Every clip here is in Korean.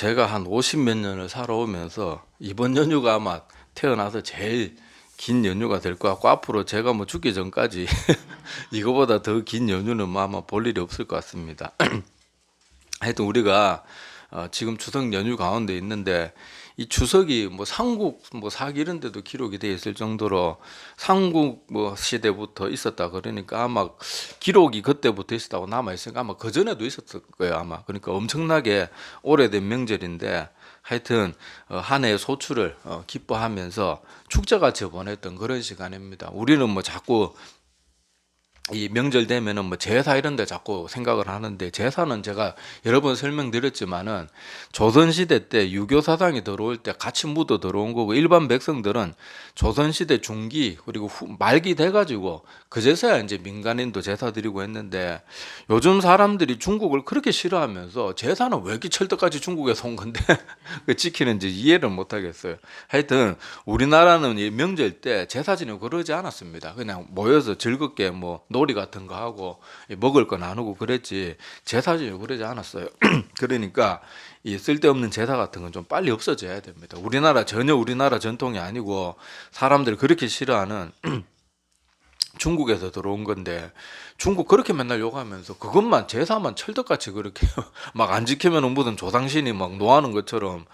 제가 한 50 몇 년을 살아오면서 이번 연휴가 아마 태어나서 제일 긴 연휴가 될 것 같고 앞으로 제가 뭐 죽기 전까지 이거보다 더 긴 연휴는 뭐 아마 볼 일이 없을 것 같습니다. 하여튼 우리가 어, 지금 추석 연휴 가운데 있는데 이 추석이 뭐 삼국 뭐 사기 이런 데도 기록이 돼 있을 정도로 삼국 뭐 시대부터 있었다 그러니까 아마 기록이 그때부터 있었다고 남아 있으니까 아마 그 전에도 있었을 거예요 아마 그러니까 엄청나게 오래된 명절인데 하여튼 어, 한 해의 소출을 어, 기뻐하면서 축제같이 보냈던 그런 시간입니다. 우리는 뭐 자꾸 이 명절 되면은 뭐 제사 이런 데 자꾸 생각을 하는데 제사는 제가 여러 번 설명드렸지만은 조선시대 때 유교 사상이 들어올 때 같이 묻어 들어온 거고 일반 백성들은 조선시대 중기 그리고 후, 말기 돼가지고 그제서야 이제 민간인도 제사 드리고 했는데 요즘 사람들이 중국을 그렇게 싫어하면서 제사는 왜 이렇게 철떡같이 중국에서 온 건데 그 지키는지 이해를 못 하겠어요. 하여튼 우리나라는 이 명절 때 제사 지내고 그러지 않았습니다. 그냥 모여서 즐겁게 뭐 놀이 같은 거 하고 먹을 거 나누고 그랬지 제사 지내고 그러지 않았어요. 그러니까 이 쓸데없는 제사 같은 건 좀 빨리 없어져야 됩니다. 우리나라 전혀 우리나라 전통이 아니고 사람들이 그렇게 싫어하는 중국에서 들어온 건데 중국 그렇게 맨날 욕하면서 그것만 제사만 철떡같이 그렇게 막 안 지키면 무슨 조상신이 막 노하는 것처럼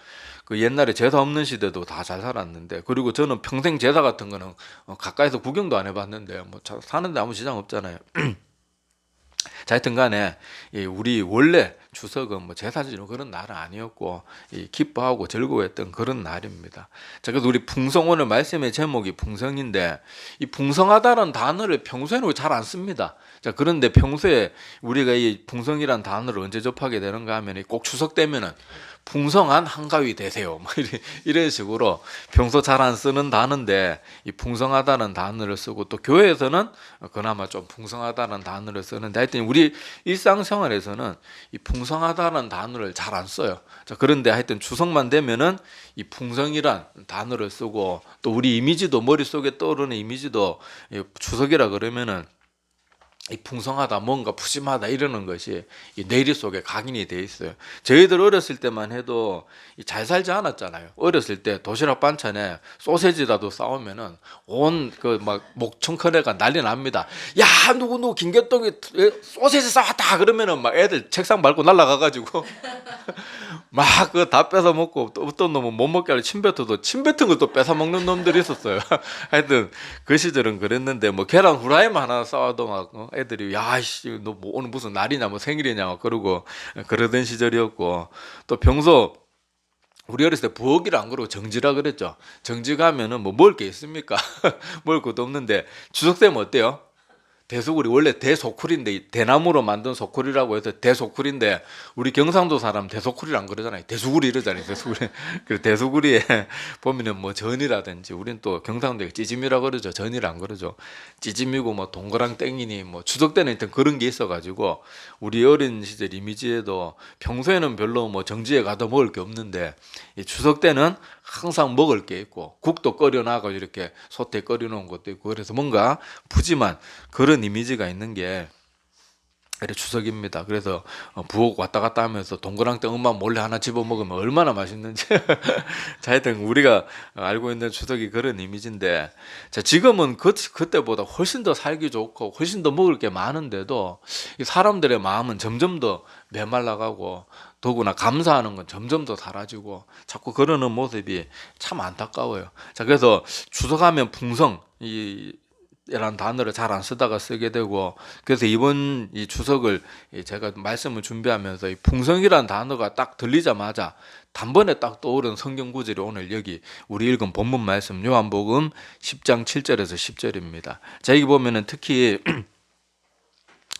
그 옛날에 제사 없는 시대도 다 잘 살았는데 그리고 저는 평생 제사 같은 거는 어, 가까이서 구경도 안 해봤는데 뭐 자- 사는데 아무 지장 없잖아요. 자, 하여튼 간에 이 우리 원래 추석은 뭐 제사 지는 그런 날은 아니었고 이 기뻐하고 즐거워했던 그런 날입니다. 자, 그래서 우리 풍성 오늘 말씀의 제목이 풍성인데 이 풍성하다는 단어를 평소에는 잘 안 씁니다. 자, 그런데 평소에 우리가 이 풍성이란 단어를 언제 접하게 되는가 하면 꼭 추석 때면은 풍성한 한가위 되세요. 뭐 이런, 이런 식으로 평소 잘 안 쓰는 단어인데 이 풍성하다는 단어를 쓰고 또 교회에서는 그나마 좀 풍성하다는 단어를 쓰는데 하여튼 우리 일상생활에서는 이 풍성하다는 단어를 잘 안 써요. 자, 그런데 하여튼 추석만 되면은 이 풍성이란 단어를 쓰고 또 우리 이미지도 머릿속에 떠오르는 이미지도 이 추석이라 그러면은 이 풍성하다 뭔가 푸짐하다 이러는 것이 이 뇌리 속에 각인이 돼 있어요. 저희들 어렸을 때만 해도 이잘 살지 않았잖아요. 어렸을 때 도시락 반찬에 소세지라도 싸우면은 온 그 막 목청커네가 난리 납니다. 야 누구 누구 김계동이 소세지 싸왔다 그러면은 막 애들 책상 밟고 날라가가지고 막 그거 다 뺏어 먹고 또 어떤 놈은 못 먹게 하려 침 뱉어도 침 뱉은 것도 뺏어 먹는 놈들이 있었어요. 하여튼 그 시절은 그랬는데 뭐 계란 후라이만 하나 싸워도 막 어, 애들이 야씨 너 뭐 오늘 무슨 날이냐 뭐 생일이냐 막 그러고 그러던 시절이었고 또 평소 우리 어렸을 때 부엌이라 안 그러고 정지라 그랬죠. 정지 가면은 뭐 먹을 게 있습니까? 먹을 것도 없는데 추석 때면 어때요? 대소굴이 원래 대소쿨인데 이 대나무로 만든 소쿨이라고 해서 대소쿨인데 우리 경상도 사람 대소쿨이라 안 그러잖아요. 대수구리 이러잖아요. 대수구리. 그 대수구리에 보면은 뭐 전이라든지 우리는 또 경상도에 찌짐이라 그러죠. 전이라 안 그러죠. 찌짐이고 뭐 동그랑 땡이니 뭐 추석 때는 일단 그런 게 있어가지고 우리 어린 시절 이미지에도 평소에는 별로 뭐 정지에 가도 먹을 게 없는데 이 추석 때는 항상 먹을 게 있고 국도 끓여놔가지고 이렇게 소태 끓여놓은 것도 있고 그래서 뭔가 푸짐한 그런 이미지가 있는 게 이래 추석입니다. 그래서 어, 부엌 왔다 갔다 하면서 동그랑땡 엄마 몰래 하나 집어 먹으면 얼마나 맛있는지. 자, 하여튼 우리가 알고 있는 추석이 그런 이미지인데, 자, 지금은 그, 그때보다 훨씬 더 살기 좋고, 훨씬 더 먹을 게 많은데도, 이 사람들의 마음은 점점 더 메말라가고, 더구나 감사하는 건 점점 더 사라지고, 자꾸 그러는 모습이 참 안타까워요. 자, 그래서 추석하면 풍성, 이, 이라는 단어를 잘 안 쓰다가 쓰게 되고 그래서 이번 이 추석을 이 제가 말씀을 준비하면서 이 풍성이라는 단어가 딱 들리자마자 단번에 딱 떠오른 성경 구절이 오늘 여기 우리 읽은 본문 말씀 요한복음 10장 7절에서 10절입니다. 자 여기 보면은 특히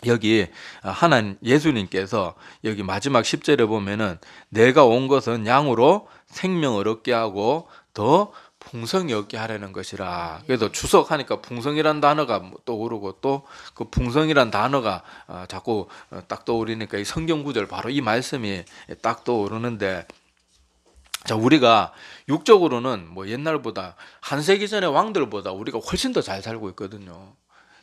여기 하나님 예수님께서 여기 마지막 10절에 보면은 내가 온 것은 양으로 생명을 얻게 하고 더 풍성이 얻게 하려는 것이라. 그래서 추석하니까 풍성이란 단어가 뭐 떠오르고 또 그 풍성이란 단어가 어, 자꾸 어, 딱 떠오르니까 이 성경 구절 바로 이 말씀이 딱 떠오르는데 자 우리가 육적으로는 뭐 옛날보다 한 세기 전의 왕들보다 우리가 훨씬 더 잘 살고 있거든요.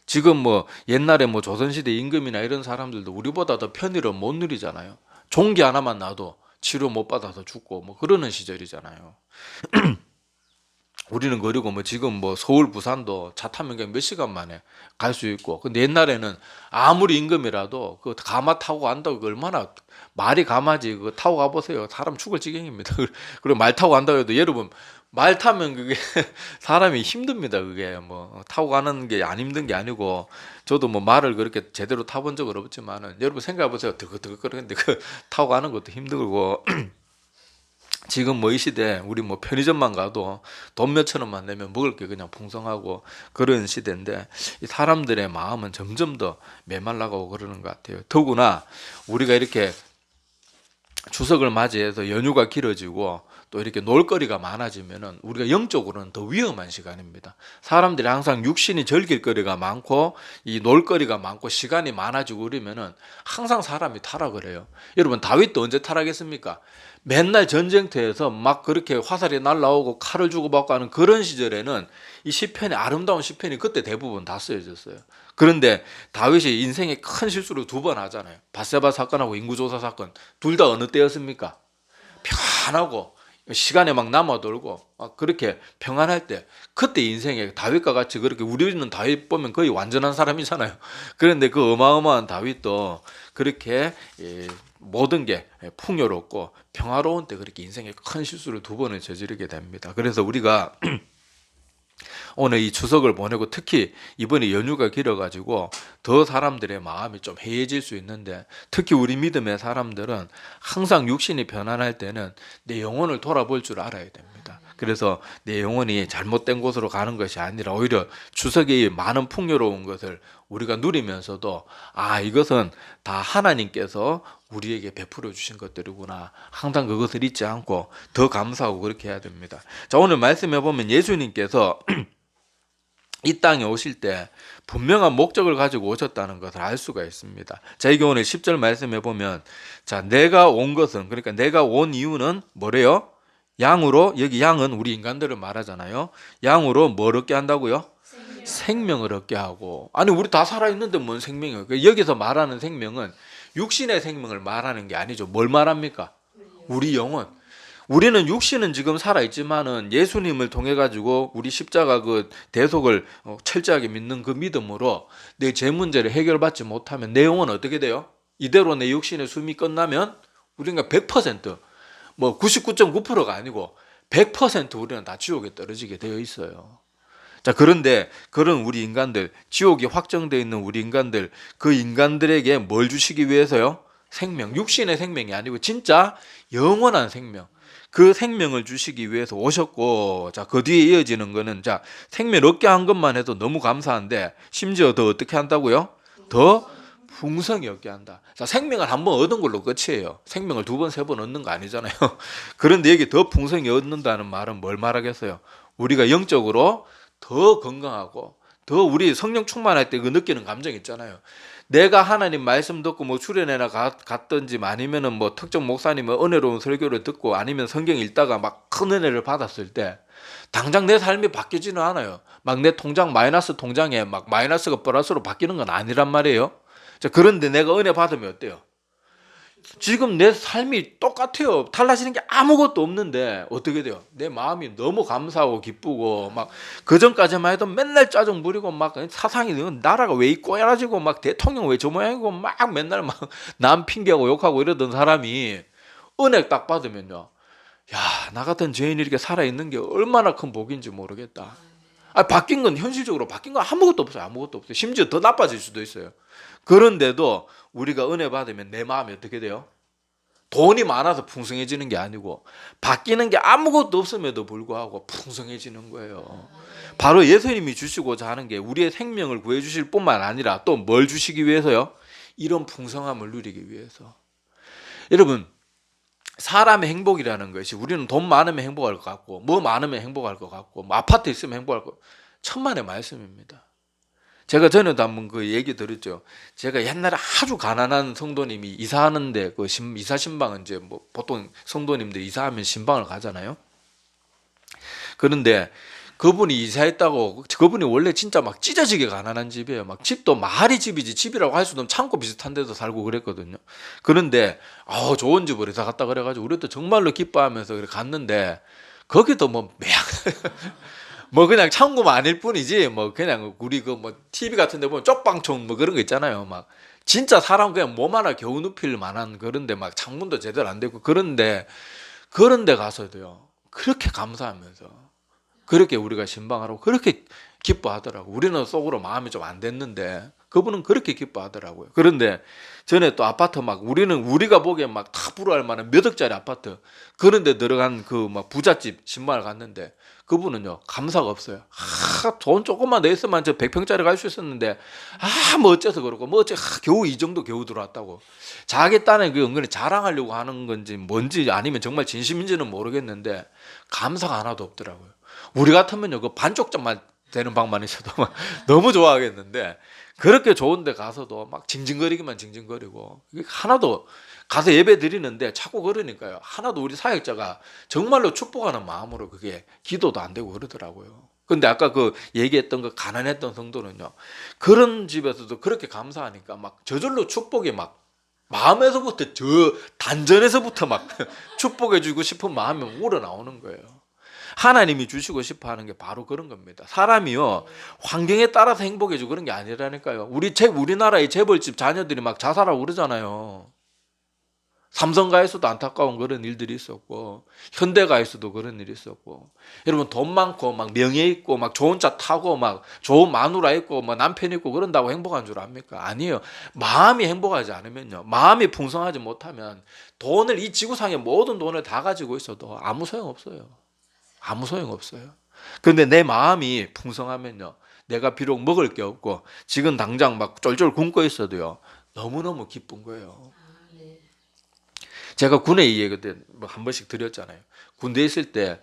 지금 뭐 옛날에 뭐 조선시대 임금이나 이런 사람들도 우리보다 더 편의를 못 누리잖아요. 종기 하나만 놔도 치료 못 받아서 죽고 뭐 그러는 시절이잖아요. 우리는 그리고 뭐 지금 뭐 서울 부산도 차 타면 그냥 몇 시간 만에 갈 수 있고 근데 옛날에는 아무리 임금이라도 그 가마 타고 간다고 그 얼마나 말이 가마지 그거 타고 가보세요 사람 죽을 지경입니다 그리고 말 타고 간다고 해도 여러분 말 타면 그게 사람이 힘듭니다 그게 뭐 타고 가는 게 안 힘든 게 아니고 저도 뭐 말을 그렇게 제대로 타본 적은 없지만은 여러분 생각해 보세요 드그드그 그러는데 그 타고 가는 것도 힘들고 지금 뭐 이 시대 우리 뭐 편의점만 가도 돈 몇천 원만 내면 먹을 게 그냥 풍성하고 그런 시대인데 이 사람들의 마음은 점점 더 메말라가고 그러는 것 같아요. 더구나 우리가 이렇게 추석을 맞이해서 연휴가 길어지고 또 이렇게 놀거리가 많아지면은 우리가 영적으로는 더 위험한 시간입니다. 사람들이 항상 육신이 즐길 거리가 많고 이 놀거리가 많고 시간이 많아지고 그러면은 항상 사람이 타락을 해요. 여러분 다윗도 언제 타락했습니까? 맨날 전쟁터에서 막 그렇게 화살이 날라오고 칼을 주고받고 하는 그런 시절에는 이 시편이 아름다운 시편이 그때 대부분 다 쓰여졌어요. 그런데 다윗이 인생에 큰 실수를 두 번 하잖아요. 바세바 사건하고 인구조사 사건 둘 다 어느 때였습니까? 편하고 시간에 막 남아돌고 막 그렇게 평안할 때 그때 인생에 다윗과 같이 그렇게 우리는 다윗 보면 거의 완전한 사람이잖아요. 그런데 그 어마어마한 다윗도 그렇게 예, 모든 게 풍요롭고 평화로운 때 그렇게 인생에 큰 실수를 두 번을 저지르게 됩니다. 그래서 우리가 오늘 이 추석을 보내고 특히 이번에 연휴가 길어가지고 더 사람들의 마음이 좀 해해질 수 있는데 특히 우리 믿음의 사람들은 항상 육신이 편안할 때는 내 영혼을 돌아볼 줄 알아야 됩니다. 그래서 내 영혼이 잘못된 곳으로 가는 것이 아니라 오히려 추석의 많은 풍요로운 것을 우리가 누리면서도 아 이것은 다 하나님께서 우리에게 베풀어 주신 것들이구나 항상 그것을 잊지 않고 더 감사하고 그렇게 해야 됩니다. 자 오늘 말씀해 보면 예수님께서 이 땅에 오실 때 분명한 목적을 가지고 오셨다는 것을 알 수가 있습니다. 자, 이게 오늘 10절 말씀해 보면 자, 내가 온 것은 그러니까 내가 온 이유는 뭐래요? 양으로 여기 양은 우리 인간들을 말하잖아요. 양으로 뭘 얻게 한다고요? 생명. 생명을 얻게 하고 아니 우리 다 살아 있는데 뭔 생명이에요? 그 여기서 말하는 생명은 육신의 생명을 말하는 게 아니죠. 뭘 말합니까? 우리 영혼. 우리는 육신은 지금 살아 있지만은 예수님을 통해 가지고 우리 십자가 그 대속을 어, 철저하게 믿는 그 믿음으로 내제 문제를 해결받지 못하면 내 영혼 은 어떻게 돼요? 이대로 내 육신의 숨이 끝나면 우리가 100%뭐 99.9%가 아니고 100% 우리는 다 지옥에 떨어지게 되어 있어요. 자, 그런데 그런 우리 인간들, 지옥이 확정되어 있는 우리 인간들, 그 인간들에게 뭘 주시기 위해서요? 생명, 육신의 생명이 아니고 진짜 영원한 생명. 그 생명을 주시기 위해서 오셨고, 자, 그 뒤에 이어지는 거는, 자, 생명 얻게 한 것만 해도 너무 감사한데, 심지어 더 어떻게 한다고요? 더 풍성히 얻게 한다. 자, 생명을 한 번 얻은 걸로 끝이에요. 생명을 두 번, 세 번 얻는 거 아니잖아요. 그런데 여기 더 풍성히 얻는다는 말은 뭘 말하겠어요? 우리가 영적으로 더 건강하고 더 우리 성령 충만할 때 그 느끼는 감정 있잖아요. 내가 하나님 말씀 듣고 뭐 수련회나 가- 갔든지 아니면은 뭐 특정 목사님의 은혜로운 설교를 듣고 아니면 성경 읽다가 막 큰 은혜를 받았을 때 당장 내 삶이 바뀌지는 않아요. 막 내 통장 마이너스 통장에 막 마이너스가 플러스로 바뀌는 건 아니란 말이에요. 자, 그런데 내가 은혜 받으면 어때요? 지금 내 삶이 똑같아요. 달라지는 게 아무것도 없는데 어떻게 돼요? 내 마음이 너무 감사하고 기쁘고 막 그 전까지만 해도 맨날 짜증 부리고 막 사상이 나라가 왜 이 꼬여가지고 막 대통령 왜 저 모양이고 막 맨날 막 남 핑계하고 욕하고 이러던 사람이 은혜 딱 받으면요. 야, 나 같은 죄인이 이렇게 살아있는 게 얼마나 큰 복인지 모르겠다. 아, 바뀐 건 현실적으로 바뀐 건 아무것도 없어요. 아무것도 없어요. 심지어 더 나빠질 수도 있어요. 그런데도 우리가 은혜 받으면 내 마음이 어떻게 돼요? 돈이 많아서 풍성해지는 게 아니고 바뀌는 게 아무것도 없음에도 불구하고 풍성해지는 거예요. 바로 예수님이 주시고자 하는 게 우리의 생명을 구해 주실 뿐만 아니라 또 뭘 주시기 위해서요? 이런 풍성함을 누리기 위해서. 여러분 사람의 행복이라는 것이 우리는 돈 많으면 행복할 것 같고 뭐 많으면 행복할 것 같고 뭐 아파트 있으면 행복할 것 천만의 말씀입니다. 제가 전에도 한번 그 얘기 들었죠. 제가 옛날에 아주 가난한 성도님이 이사하는데 그 신- 이사 신방은 이제 뭐 보통 성도님들 이사하면 신방을 가잖아요. 그런데 그분이 이사했다고 그분이 원래 진짜 막 찢어지게 가난한 집이에요. 막 집도 마을이 집이지 집이라고 할 수도 없는 창고 비슷한 데도 살고 그랬거든요. 그런데 아 좋은 집으로 이사 갔다 그래가지고 우리도 정말로 기뻐하면서 그래 갔는데 거기도 뭐 매약 뭐 그냥 창고만 아닐 뿐이지 뭐 그냥 우리 그 뭐 TV 같은 데 보면 쪽방촌 뭐 그런 거 있잖아요. 막 진짜 사람 그냥 몸 하나 겨우 눕힐 만한 그런데 막 창문도 제대로 안 되고 그런데 그런 데 가서도요. 그렇게 감사하면서 그렇게 우리가 신방하라고 그렇게 기뻐하더라고. 우리는 속으로 마음이 좀 안 됐는데 그분은 그렇게 기뻐하더라고요. 그런데 전에 또 아파트 막 우리는 우리가 보기엔 막다 부러할 만한 몇 억짜리 아파트 그런데 들어간 그 막 부잣집 신방을 갔는데 그분은요 감사가 없어요. 아, 돈 조금만 냈으면 저 100평짜리 갈 수 있었는데 아뭐 어째서 그러고 뭐 어째 아, 겨우 이 정도 겨우 들어왔다고 자기 딴에 그 은근히 자랑하려고 하는 건지 뭔지 아니면 정말 진심인지는 모르겠는데 감사가 하나도 없더라고요. 우리 같으면요 그 반쪽짜만 되는 방만 있어도 막 너무 좋아하겠는데 그렇게 좋은데 가서도 막 징징거리기만 징징거리고 하나도 가서 예배 드리는데 자꾸 그러니까요 하나도 우리 사역자가 정말로 축복하는 마음으로 그게 기도도 안 되고 그러더라고요. 근데 아까 그 얘기했던 그 가난했던 성도는요 그런 집에서도 그렇게 감사하니까 막 저절로 축복이 막 마음에서부터 저 단전에서부터 막 축복해주고 싶은 마음이 우러나오는 거예요. 하나님이 주시고 싶어 하는 게 바로 그런 겁니다. 사람이요, 환경에 따라서 행복해지고 그런 게 아니라니까요. 우리 재, 우리나라의 재벌집 자녀들이 막 자살하고 그러잖아요. 삼성가에서도 안타까운 그런 일들이 있었고, 현대가에서도 그런 일이 있었고, 여러분 돈 많고, 막 명예 있고, 막 좋은 차 타고, 막 좋은 마누라 있고, 뭐 남편 있고 그런다고 행복한 줄 압니까? 아니에요. 마음이 행복하지 않으면요. 마음이 풍성하지 못하면 돈을 이 지구상의 모든 돈을 다 가지고 있어도 아무 소용 없어요. 아무 소용 없어요. 근데 내 마음이 풍성하면요. 내가 비록 먹을 게 없고 지금 당장 막 쫄쫄 굶고 있어도요. 너무너무 기쁜 거예요. 제가 군에 이 얘기 때한 번씩 드렸잖아요. 군대에 있을 때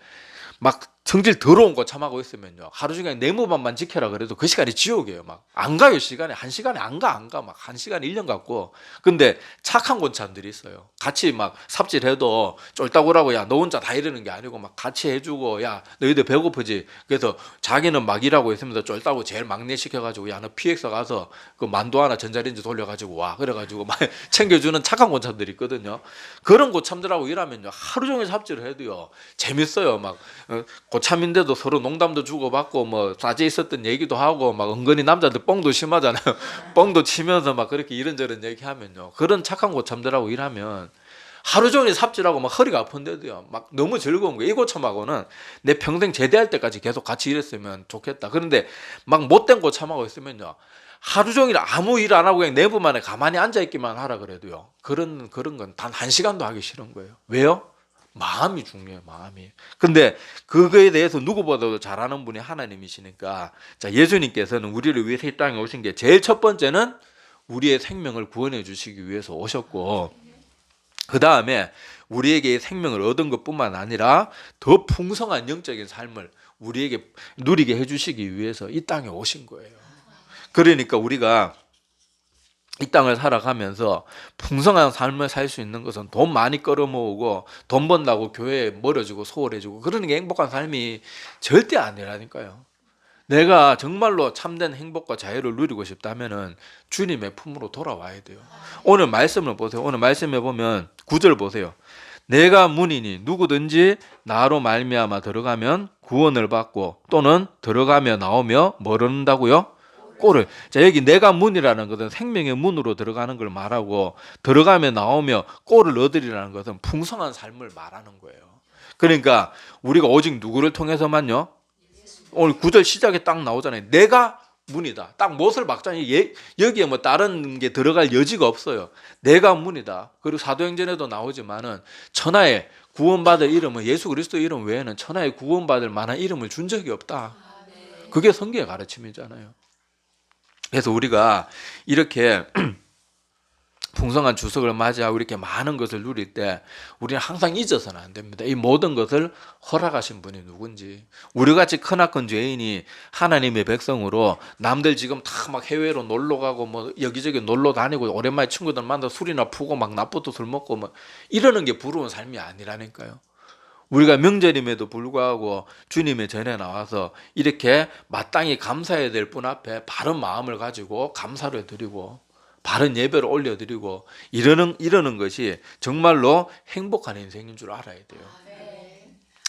막 성질 더러운 거 참하고 있으면요. 하루 종일 내무반만 지켜라 그래도 그 시간이 지옥이에요. 막 안 가요, 시간에. 한 시간에 안 가, 안 가. 막 한 시간에 1년 갔고. 근데 착한 곤참들이 있어요. 같이 막 삽질해도 쫄따구라고 야, 너 혼자 다 이러는 게 아니고 막 같이 해주고 야, 너희들 배고프지? 그래서 자기는 막 일하고 있으면서 쫄따구 제일 막내 시켜가지고 야, 너 PX 가서 그 만두 하나 전자레인지 돌려가지고 와. 그래가지고 막 챙겨주는 착한 곤참들이 있거든요. 그런 고참들하고 일하면요. 하루 종일 삽질을 해도요. 재밌어요. 막 어, 고참인데도 서로 농담도 주고받고 뭐 싸제 있었던 얘기도 하고 막 은근히 남자들 뻥도 심하잖아요. 뻥도 치면서 막 그렇게 이런저런 얘기하면요. 그런 착한 고참들하고 일하면 하루 종일 삽질하고 막 허리가 아픈데도요. 막 너무 즐거운 거예요. 이 고참하고는 내 평생 제대할 때까지 계속 같이 일했으면 좋겠다. 그런데 막 못된 고참하고 있으면요. 하루 종일 아무 일 안 하고 그냥 내부만에 가만히 앉아 있기만 하라 그래도요. 그런 그런 건 단 한 시간도 하기 싫은 거예요. 왜요? 마음이 중요해요, 마음이. 근데 그거에 대해서 누구보다도 잘하는 분이 하나님이시니까 자, 예수님께서는 우리를 위해서 이 땅에 오신 게 제일 첫 번째는 우리의 생명을 구원해 주시기 위해서 오셨고 그 다음에 우리에게 생명을 얻은 것뿐만 아니라 더 풍성한 영적인 삶을 우리에게 누리게 해주시기 위해서 이 땅에 오신 거예요. 그러니까 우리가 이 땅을 살아가면서 풍성한 삶을 살 수 있는 것은 돈 많이 끌어모으고 돈 번다고 교회에 멀어지고 소홀해지고 그러는 게 행복한 삶이 절대 아니라니까요. 내가 정말로 참된 행복과 자유를 누리고 싶다면은 주님의 품으로 돌아와야 돼요. 오늘 말씀을 보세요. 오늘 말씀에 보면 구절 보세요. 내가 문이니 누구든지 나로 말미암아 들어가면 구원을 받고 또는 들어가며 나오며 뭐른다고요? 꼴을 자 여기 내가 문이라는 것은 생명의 문으로 들어가는 걸 말하고 들어가며 나오며 꼴을 얻으리라는 것은 풍성한 삶을 말하는 거예요. 그러니까 우리가 오직 누구를 통해서만요. 오늘 구절 시작에 딱 나오잖아요. 내가 문이다. 딱 못을 박자니 예, 여기에 뭐 다른 게 들어갈 여지가 없어요. 내가 문이다. 그리고 사도행전에도 나오지만은 천하에 구원받을 이름은 예수 그리스도 이름 외에는 천하에 구원받을 만한 이름을 준 적이 없다. 그게 성경의 가르침이잖아요. 그래서 우리가 이렇게 풍성한 주석을 맞이하고 이렇게 많은 것을 누릴 때 우리는 항상 잊어서는 안 됩니다. 이 모든 것을 허락하신 분이 누군지. 우리 같이 크나큰 죄인이 하나님의 백성으로 남들 지금 다 막 해외로 놀러 가고 뭐 여기저기 놀러 다니고 오랜만에 친구들 만나 술이나 푸고 막 낮부터 술 먹고 뭐 이러는 게 부러운 삶이 아니라니까요. 우리가 명절임에도 불구하고 주님의 전에 나와서 이렇게 마땅히 감사해야 될 분 앞에 바른 마음을 가지고 감사를 드리고 바른 예배를 올려드리고 이러는 이러는 것이 정말로 행복한 인생인 줄 알아야 돼요.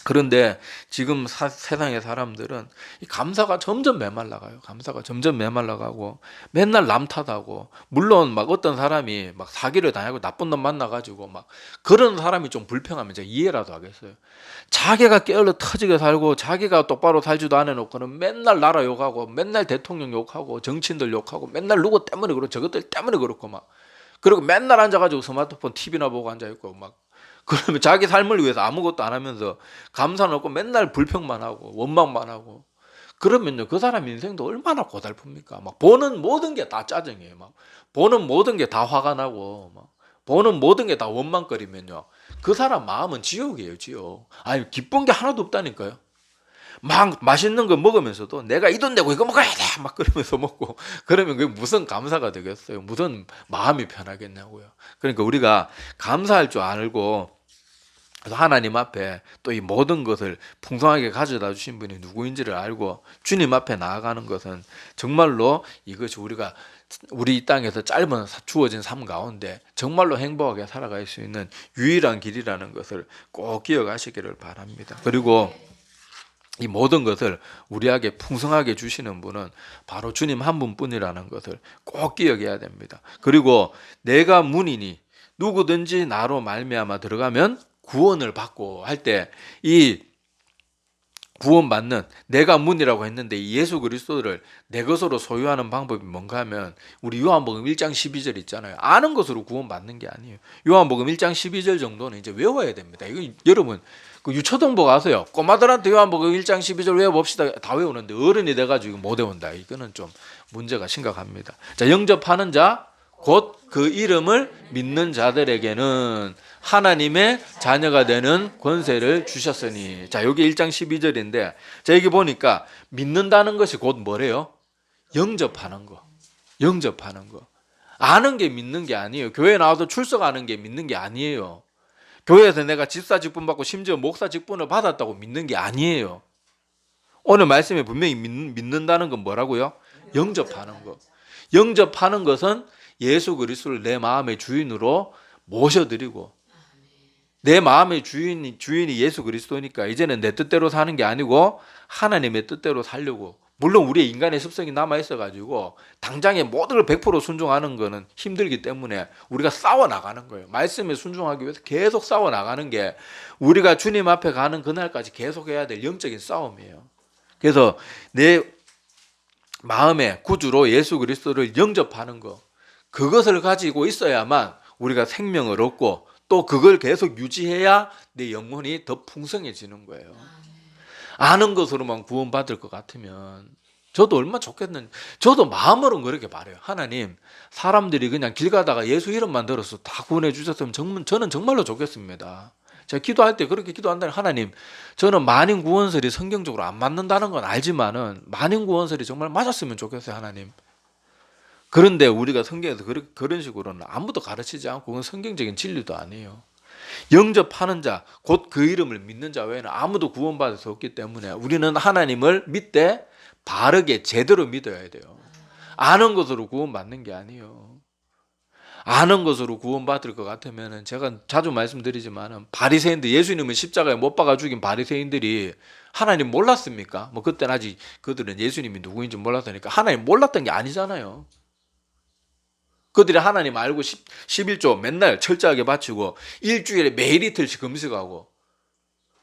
그런데 지금 사- 세상의 사람들은 이 감사가 점점 메말라가요. 감사가 점점 메말라가고 맨날 남 탓하고 물론 막 어떤 사람이 막 사기를 당하고 나쁜 놈 만나가지고 막 그런 사람이 좀 불평하면 제가 이해라도 하겠어요. 자기가 깨어러 터지게 살고 자기가 똑바로 살지도 않아 놓고는 맨날 나라 욕하고 맨날 대통령 욕하고 정치인들 욕하고 맨날 누구 때문에 그렇고 저것들 때문에 그렇고 막 그리고 맨날 앉아가지고 스마트폰 TV나 보고 앉아 있고 막 그러면 자기 삶을 위해서 아무것도 안 하면서 감사는 없고 맨날 불평만 하고 원망만 하고 그러면요 그 사람 인생도 얼마나 고달픕니까? 막 보는 모든 게 다 짜증이에요. 막 보는 모든 게 다 화가 나고 막 보는 모든 게 다 원망거리면요 그 사람 마음은 지옥이에요 지옥. 아니 기쁜 게 하나도 없다니까요. 막 맛있는 거 먹으면서도 내가 이 돈 내고 이거 먹어야 돼! 막 그러면서 먹고 그러면 그게 무슨 감사가 되겠어요? 무슨 마음이 편하겠냐고요. 그러니까 우리가 감사할 줄 알고 그래서 하나님 앞에 또 이 모든 것을 풍성하게 가져다 주신 분이 누구인지를 알고 주님 앞에 나아가는 것은 정말로 이것이 우리가 우리 이 땅에서 짧은 사- 주어진 삶 가운데 정말로 행복하게 살아갈 수 있는 유일한 길이라는 것을 꼭 기억하시기를 바랍니다. 그리고 이 모든 것을 우리에게 풍성하게 주시는 분은 바로 주님 한 분뿐이라는 것을 꼭 기억해야 됩니다. 그리고 내가 문이니 누구든지 나로 말미암아 들어가면 구원을 받고 할 때 이 구원받는 내가 문이라고 했는데 이 예수 그리스도를 내 것으로 소유하는 방법이 뭔가 하면 우리 요한복음 1장 12절 있잖아요. 아는 것으로 구원받는 게 아니에요. 요한복음 1장 12절 정도는 이제 외워야 됩니다. 이거 여러분 그 유초등부 가서요. 꼬마들한테 요한복음 1장 12절 외워봅시다. 다 외우는데 어른이 돼가지고 못 외운다. 이거는 좀 문제가 심각합니다. 자 영접하는 자 곧 그 이름을 믿는 자들에게는 하나님의 자녀가 되는 권세를 주셨으니 자 여기 1장 12절인데 자 여기 보니까 믿는다는 것이 곧 뭐래요? 영접하는 거 영접하는 거 아는 게 믿는 게 아니에요 교회 나와서 출석하는 게 믿는 게 아니에요 교회에서 내가 집사 직분 받고 심지어 목사 직분을 받았다고 믿는 게 아니에요 오늘 말씀에 분명히 믿, 믿는다는 건 뭐라고요? 영접하는 거 영접하는 것은 예수 그리스도를 내 마음의 주인으로 모셔드리고 내 마음의 주인이 주인이 예수 그리스도니까 이제는 내 뜻대로 사는 게 아니고 하나님의 뜻대로 살려고 물론 우리의 인간의 습성이 남아 있어 가지고 당장에 모든 걸 100% 순종하는 거는 힘들기 때문에 우리가 싸워 나가는 거예요. 말씀에 순종하기 위해서 계속 싸워 나가는 게 우리가 주님 앞에 가는 그날까지 계속 해야 될 영적인 싸움이에요. 그래서 내 마음의 구주로 예수 그리스도를 영접하는 거 그것을 가지고 있어야만 우리가 생명을 얻고 또 그걸 계속 유지해야 내 영혼이 더 풍성해지는 거예요. 아는 것으로만 구원받을 것 같으면 저도 얼마나 좋겠는 저도 마음으로는 그렇게 바래요. 하나님 사람들이 그냥 길 가다가 예수 이름만 들어서 다 구원해 주셨으면 정말 저는 정말로 좋겠습니다. 제가 기도할 때 그렇게 기도한다는 하나님 저는 만인 구원설이 성경적으로 안 맞는다는 건 알지만은 만인 구원설이 정말 맞았으면 좋겠어요 하나님 그런데 우리가 성경에서 그런 식으로는 아무도 가르치지 않고 그건 성경적인 진리도 아니에요. 영접하는 자, 곧 그 이름을 믿는 자 외에는 아무도 구원받을 수 없기 때문에 우리는 하나님을 믿되 바르게 제대로 믿어야 돼요. 아는 것으로 구원받는 게 아니에요. 아는 것으로 구원받을 것 같으면 제가 자주 말씀드리지만 바리새인들 예수님을 십자가에 못 박아 죽인 바리새인들이 하나님 몰랐습니까? 뭐 그때는 아직 그들은 예수님이 누구인지 몰랐으니까 하나님 몰랐던 게 아니잖아요. 그들이 하나님 알고 10, 11조 맨날 철저하게 바치고 일주일에 매일 이틀씩 금식하고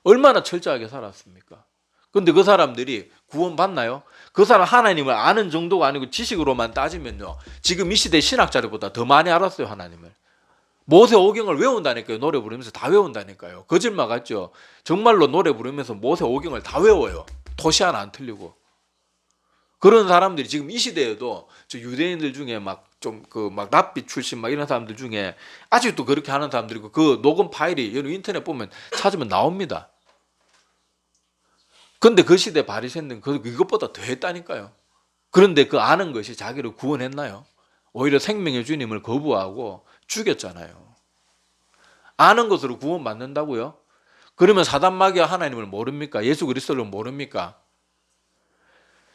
얼마나 철저하게 살았습니까? 근데 그 사람들이 구원받나요? 그 사람 하나님을 아는 정도가 아니고 지식으로만 따지면요. 지금 이 시대 신학자들보다 더 많이 알았어요, 하나님을. 모세 오경을 외운다니까요. 노래 부르면서 다 외운다니까요. 거짓말 같죠? 정말로 노래 부르면서 모세 오경을 다 외워요. 토시 하나 안 틀리고. 그런 사람들이 지금 이 시대에도 저 유대인들 중에 막 좀 그 막 납비 출신 막 이런 사람들 중에 아직도 그렇게 하는 사람들이고 그 녹음 파일이 여러분 인터넷 보면 찾으면 나옵니다. 근데 그 시대 바리새인들은 그 이것보다 더 했다니까요. 그런데 그 아는 것이 자기를 구원했나요? 오히려 생명의 주님을 거부하고 죽였잖아요. 아는 것으로 구원받는다고요? 그러면 사단 마귀와 하나님을 모릅니까? 예수 그리스도를 모릅니까?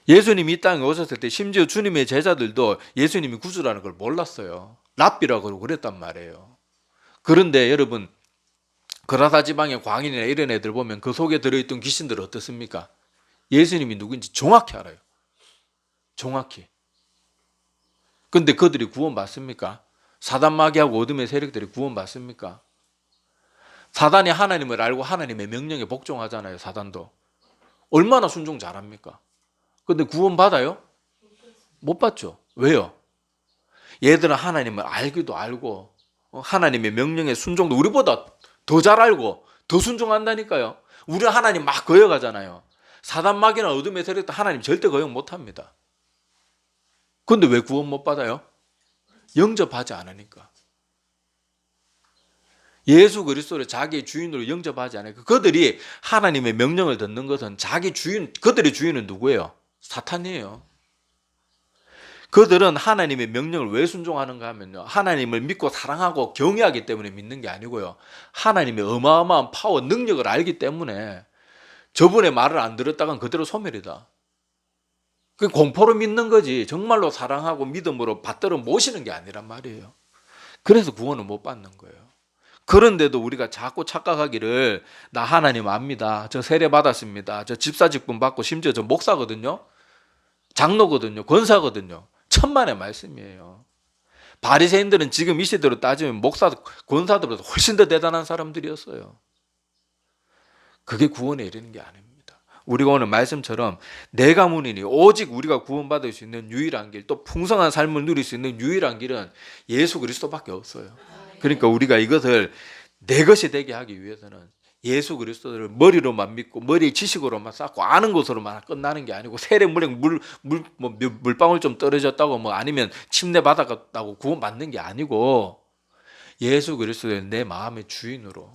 예수님이 이 땅에 오셨을 때 심지어 주님의 제자들도 예수님이 구주라는 걸 몰랐어요. 랍비라고 그랬단 말이에요. 그런데 여러분 그라사 지방의 광인이나 이런 애들 보면 그 속에 들어있던 귀신들 어떻습니까? 예수님이 누구인지 정확히 알아요. 정확히. 근데 그들이 구원받습니까? 사단 마귀하고 어둠의 세력들이 구원받습니까? 사단이 하나님을 알고 하나님의 명령에 복종하잖아요. 사단도 얼마나 순종 잘합니까? 근데 구원 받아요? 못 받죠. 왜요? 얘들은 하나님을 알기도 알고 어, 하나님의 명령에 순종도 우리보다 더 잘 알고 더 순종한다니까요. 우리는 하나님 막 거역하잖아요. 사단 마귀나 어둠의 세력도 하나님 절대 거역 못 합니다. 근데 왜 구원 못 받아요? 영접하지 않으니까. 예수 그리스도를 자기의 주인으로 영접하지 않으니까 그들이 하나님의 명령을 듣는 것은 자기 주인 그들의 주인은 누구예요? 사탄이에요. 그들은 하나님의 명령을 왜 순종하는가 하면요. 하나님을 믿고 사랑하고 경외하기 때문에 믿는 게 아니고요. 하나님의 어마어마한 파워, 능력을 알기 때문에 저분의 말을 안 들었다간 그대로 소멸이다. 그 공포로 믿는 거지. 정말로 사랑하고 믿음으로 받들어 모시는 게 아니란 말이에요. 그래서 구원을 못 받는 거예요. 그런데도 우리가 자꾸 착각하기를 나 하나님 압니다. 저 세례 받았습니다. 저 집사 직분 받고 심지어 저 목사거든요. 장로거든요. 권사거든요. 천만의 말씀이에요. 바리새인들은 지금 이 시대로 따지면 목사 권사들보다 훨씬 더 대단한 사람들이었어요. 그게 구원에 이르는 게 아닙니다. 우리가 오늘 말씀처럼 내가 문이니 오직 우리가 구원받을 수 있는 유일한 길, 또 풍성한 삶을 누릴 수 있는 유일한 길은 예수 그리스도밖에 없어요. 그러니까 우리가 이것을 내 것이 되게 하기 위해서는 예수 그리스도를 머리로만 믿고 머리 지식으로만 쌓고 아는 것으로만 끝나는 게 아니고 세례 물에 물물뭐 물방울 좀 떨어졌다고 뭐 아니면 침대 받았다고 구원 받는 게 아니고 예수 그리스도를 내 마음의 주인으로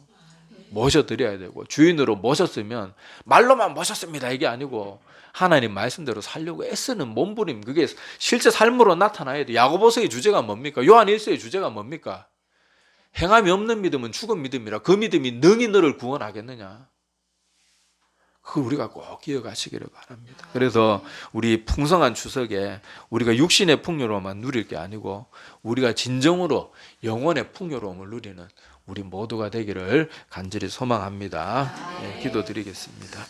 모셔드려야 되고 주인으로 모셨으면 말로만 모셨습니다 이게 아니고 하나님 말씀대로 살려고 애쓰는 몸부림 그게 실제 삶으로 나타나야 돼. 야고보서의 주제가 뭡니까? 요한 1서의 주제가 뭡니까? 행함이 없는 믿음은 죽은 믿음이라 그 믿음이 능히 너를 구원하겠느냐? 그 우리가 꼭 기억하시기를 바랍니다. 그래서 우리 풍성한 추석에 우리가 육신의 풍요로만 누릴 게 아니고 우리가 진정으로 영혼의 풍요로움을 누리는 우리 모두가 되기를 간절히 소망합니다. 네, 기도드리겠습니다.